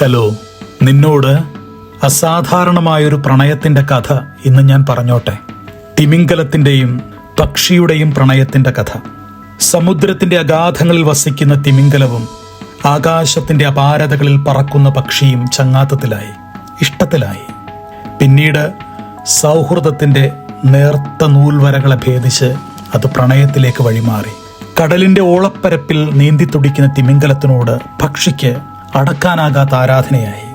Hello നിന്നോട് അസാധാരണമായൊരു പ്രണയത്തിന്റെ കഥ ഇന്ന് ഞാൻ പറഞ്ഞോട്ടെ. തിമിംഗലത്തിന്റെയും പക്ഷിയുടെയും പ്രണയത്തിന്റെ കഥ. സമുദ്രത്തിന്റെ അഗാധങ്ങളിൽ വസിക്കുന്ന തിമിംഗലവും ആകാശത്തിന്റെ അപാരതകളിൽ പറക്കുന്ന പക്ഷിയും ചങ്ങാത്തത്തിലായി ഇഷ്ടത്തിലായി. പിന്നീട് സൗഹൃദത്തിന്റെ നേർത്ത നൂൽവരകളെ ഭേദിച്ച് അത് പ്രണയത്തിലേക്ക് വഴിമാറി. കടലിന്റെ ഓളപ്പരപ്പിൽ നീന്തി തുടിക്കുന്ന തിമിംഗലത്തിനോട് പക്ഷിക്ക് അടക്കാനാകാത്ത ആരാധനയായി.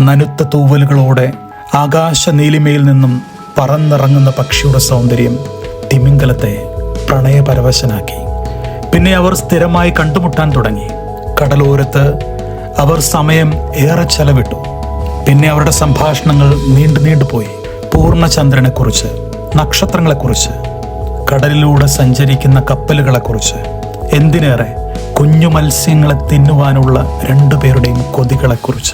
നനുത്ത തൂവലുകളോടെ ആകാശ നീലിമയിൽ നിന്നും പറന്നിറങ്ങുന്ന പക്ഷിയുടെ സൗന്ദര്യം തിമിംഗലത്തെ പ്രണയപരവശനാക്കി. പിന്നെ അവർ സ്ഥിരമായി കണ്ടുമുട്ടാൻ തുടങ്ങി. കടലോരത്ത് അവർ സമയം ഏറെ ചെലവിട്ടു. പിന്നെ അവരുടെ സംഭാഷണങ്ങൾ നീണ്ടു നീണ്ടുപോയി പൂർണചന്ദ്രനെക്കുറിച്ച് നക്ഷത്രങ്ങളെക്കുറിച്ച് കടലിലൂടെ സഞ്ചരിക്കുന്ന കപ്പലുകളെക്കുറിച്ച് എന്തിനേറെ കുഞ്ഞു മത്സ്യങ്ങളെ തിന്നുവാനുള്ള രണ്ടുപേരുടെയും കൊതികളെക്കുറിച്ച്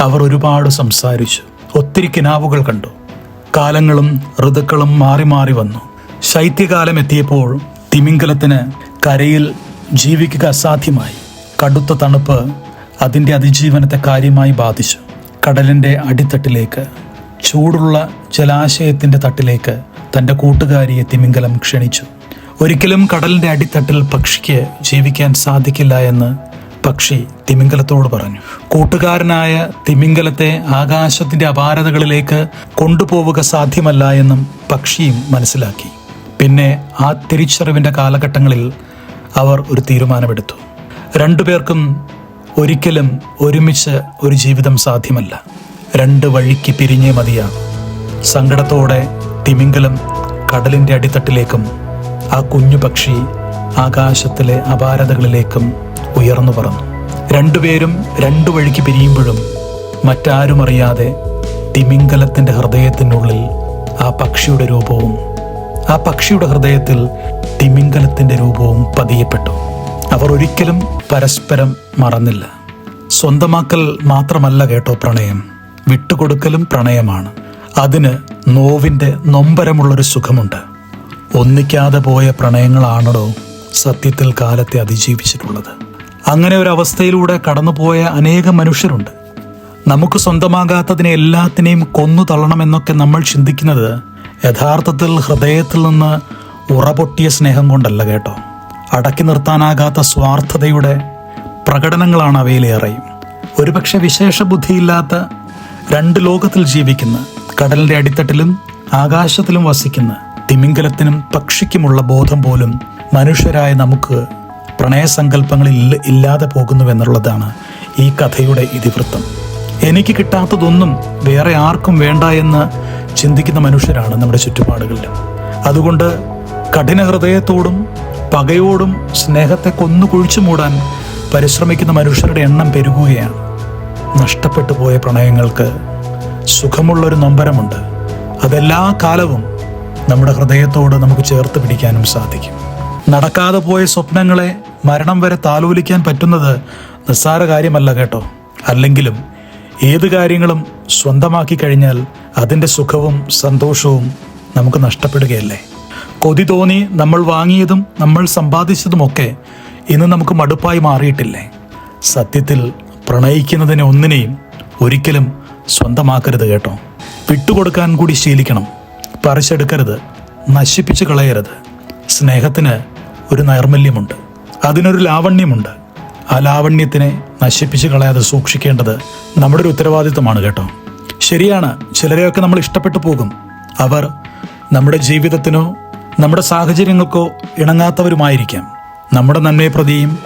അവർ ഒരുപാട് സംസാരിച്ചു. ഒത്തിരി കിനാവുകൾ കണ്ടു. കാലങ്ങളും ഋതുക്കളും മാറി മാറി വന്നു. ശൈത്യകാലം എത്തിയപ്പോൾ തിമിംഗലത്തിന് കരയിൽ ജീവിക്കുക അസാധ്യമായി. കടുത്ത തണുപ്പ് അതിന്റെ അതിജീവനത്തെ കാര്യമായി ബാധിച്ചു. കടലിന്റെ അടിത്തട്ടിലേക്ക് ചൂടുള്ള ജലാശയത്തിന്റെ തട്ടിലേക്ക് തന്റെ കൂട്ടുകാരിയെ തിമിംഗലം ക്ഷണിച്ചു. ഒരിക്കലും കടലിന്റെ അടിത്തട്ടിൽ പക്ഷിക്ക് ജീവിക്കാൻ സാധിക്കില്ല എന്ന് പക്ഷി തിമിംഗലത്തോട് പറഞ്ഞു. കൂട്ടുകാരനായ തിമിംഗലത്തെ ആകാശത്തിന്റെ അപാരതകളിലേക്ക് കൊണ്ടുപോവുക സാധ്യമല്ല എന്നും പക്ഷിയും മനസ്സിലാക്കി. പിന്നെ ആ തിരിച്ചറിവിന്റെ കാലഘട്ടങ്ങളിൽ അവർ ഒരു തീരുമാനമെടുത്തു. രണ്ടുപേർക്കും ഒരിക്കലും ഒരുമിച്ച് ഒരു ജീവിതം സാധ്യമല്ല. രണ്ട് വഴിക്ക് പിരിഞ്ഞേ മതിയാകും സങ്കടത്തോടെ തിമിംഗലം കടലിന്റെ അടിത്തട്ടിലേക്കും ആ കുഞ്ഞു പക്ഷി ആകാശത്തിലെ അപാരതകളിലേക്കും ഉയർന്നു പറന്നു. രണ്ടുപേരും രണ്ടു വഴിക്ക് പിരിയുമ്പോഴും മറ്റാരും അറിയാതെ തിമിംഗലത്തിന്റെ ഹൃദയത്തിനുള്ളിൽ ആ പക്ഷിയുടെ രൂപവും ആ പക്ഷിയുടെ ഹൃദയത്തിൽ തിമിംഗലത്തിന്റെ രൂപവും പതിയപ്പെട്ടു. അവർ ഒരിക്കലും പരസ്പരം മറന്നില്ല. സ്വന്തമാക്കൽ മാത്രമല്ല കേട്ടോ പ്രണയം. വിട്ടുകൊടുക്കലും പ്രണയമാണ്. അതിന് നോവിന്റെ നൊമ്പരമുള്ളൊരു സുഖമുണ്ട്. ഒന്നിക്കാതെ പോയ പ്രണയങ്ങളാണടോ സത്യത്തിൽ കാലത്തെ അതിജീവിച്ചിട്ടുള്ളത്. അങ്ങനെ ഒരു അവസ്ഥയിലൂടെ കടന്നുപോയ അനേകം മനുഷ്യരുണ്ട്. നമുക്ക് സ്വന്തമാകാത്തതിനെ എല്ലാത്തിനെയും കൊന്നു തള്ളണമെന്നൊക്കെ നമ്മൾ ചിന്തിക്കുന്നത് യഥാർത്ഥത്തിൽ ഹൃദയത്തിൽ നിന്ന് ഉറപൊട്ടിയ സ്നേഹം കൊണ്ടല്ല കേട്ടോ. അടക്കി നിർത്താനാകാത്ത സ്വാർത്ഥതയുടെ പ്രകടനങ്ങളാണ് അവയിലേറെയും ഒരുപക്ഷെ വിശേഷ ബുദ്ധിയില്ലാത്ത രണ്ട് ലോകത്തിൽ ജീവിക്കുന്ന കടലിന്റെ അടിത്തട്ടിലും ആകാശത്തിലും വസിക്കുന്ന തിമിംഗലത്തിനും പക്ഷിക്കുമുള്ള ബോധം പോലും മനുഷ്യരായ നമുക്ക് പ്രണയസങ്കല്പങ്ങളിൽ ഇല്ല- ഇല്ലാതെ പോകുന്നുവെന്നുള്ളതാണ് ഈ കഥയുടെ ഇതിവൃത്തം. എനിക്ക് കിട്ടാത്തതൊന്നും വേറെ ആർക്കും വേണ്ട എന്ന് ചിന്തിക്കുന്ന മനുഷ്യരാണ് നമ്മുടെ ചുറ്റുപാടുകളിൽ. അതുകൊണ്ട് കഠിന ഹൃദയത്തോടും പകയോടും സ്നേഹത്തെ കൊന്നു കുഴിച്ചു മൂടാൻ പരിശ്രമിക്കുന്ന മനുഷ്യരുടെ എണ്ണം പെരുകുകയാണ്. നഷ്ടപ്പെട്ടു പോയ പ്രണയങ്ങൾക്ക് സുഖമുള്ളൊരു നൊമ്പരമുണ്ട്. അതെല്ലാ കാലവും നമ്മുടെ ഹൃദയത്തോട് നമുക്ക് ചേർത്ത് പിടിക്കാനും സാധിക്കും. നടക്കാതെ പോയ സ്വപ്നങ്ങളെ മരണം വരെ താലോലിക്കാൻ പറ്റുന്നത് നിസ്സാര കാര്യമല്ല കേട്ടോ. അല്ലെങ്കിലും ഏത് കാര്യങ്ങളും സ്വന്തമാക്കി കഴിഞ്ഞാൽ അതിന്റെ സുഖവും സന്തോഷവും നമുക്ക് നഷ്ടപ്പെടുകയല്ലേ? കൊതി തോന്നി നമ്മൾ വാങ്ങിയതും നമ്മൾ സമ്പാദിച്ചതുമൊക്കെ ഇന്ന് നമുക്ക് മടുപ്പായി മാറിയിട്ടില്ലേ? സത്യത്തിൽ പ്രണയിക്കുന്നതിനെ ഒന്നിനെയും ഒരിക്കലും സ്വന്തമാക്കരുത് കേട്ടോ. വിട്ടുകൊടുക്കാൻ കൂടി ശീലിക്കണം. പറിച്ചെടുക്കരുത് നശിപ്പിച്ച് കളയരുത്. സ്നേഹത്തിന് ഒരു നൈർമല്യമുണ്ട്. അതിനൊരു ലാവണ്യമുണ്ട്. ആ ലാവണ്യത്തിനെ നശിപ്പിച്ച് കളയാതെ സൂക്ഷിക്കേണ്ടത് നമ്മുടെ ഒരു ഉത്തരവാദിത്വമാണ് കേട്ടോ. ശരിയാണ് ചിലരെയൊക്കെ നമ്മൾ ഇഷ്ടപ്പെട്ടു പോകും. അവർ നമ്മുടെ ജീവിതത്തിനോ നമ്മുടെ സാഹചര്യങ്ങൾക്കോ ഇണങ്ങാത്തവരുമായിരിക്കാം. നമ്മുടെ നന്മയെ പ്രതിയും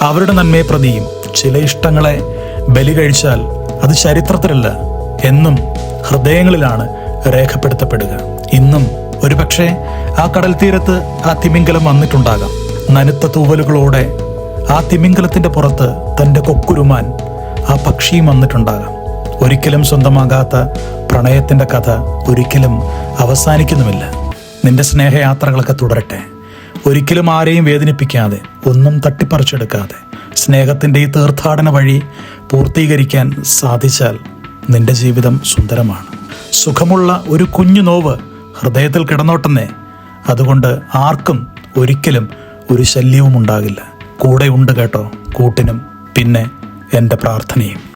അവരുടെ നന്മയെ പ്രതിയും ചില ഇഷ്ടങ്ങളെ ബലി കഴിച്ചാൽ അത് ചരിത്രത്തിലല്ല എന്നും ഹൃദയങ്ങളിലാണ് രേഖപ്പെടുത്തപ്പെടുക. ഇന്നും ഒരുപക്ഷെ ആ കടൽ തീരത്ത് ആ തിമിംഗലം വന്നിട്ടുണ്ടാകാം. നനുത്ത തൂവലുകളോടെ ആ തിമിംഗലത്തിന്റെ പുറത്ത് തന്റെ കൊക്കുരുമാൻ ആ പക്ഷിയും വന്നിട്ടുണ്ടാകാം. ഒരിക്കലും സ്വന്തമാകാത്ത പ്രണയത്തിന്റെ കഥ ഒരിക്കലും അവസാനിക്കുന്നുമില്ല. നിന്റെ സ്നേഹയാത്രകളൊക്കെ തുടരട്ടെ. ഒരിക്കലും ആരെയും വേദനിപ്പിക്കാതെ ഒന്നും തട്ടിപ്പറിച്ചെടുക്കാതെ സ്നേഹത്തിന്റെ ഈ തീർത്ഥാടന വഴി പൂർത്തീകരിക്കാൻ സാധിച്ചാൽ നിന്റെ ജീവിതം സുന്ദരമാണ്. സുഖമുള്ള ഒരു കുഞ്ഞു നോവ് ഹൃദയത്തിൽ കിടന്നോട്ടെന്നേ. അതുകൊണ്ട് ആർക്കും ഒരിക്കലും ഒരു ശല്യവും ഉണ്ടാകില്ല കൂടെ ഉണ്ട് കേട്ടോ കൂട്ടിനും പിന്നെ എന്റെ പ്രാർത്ഥനയും.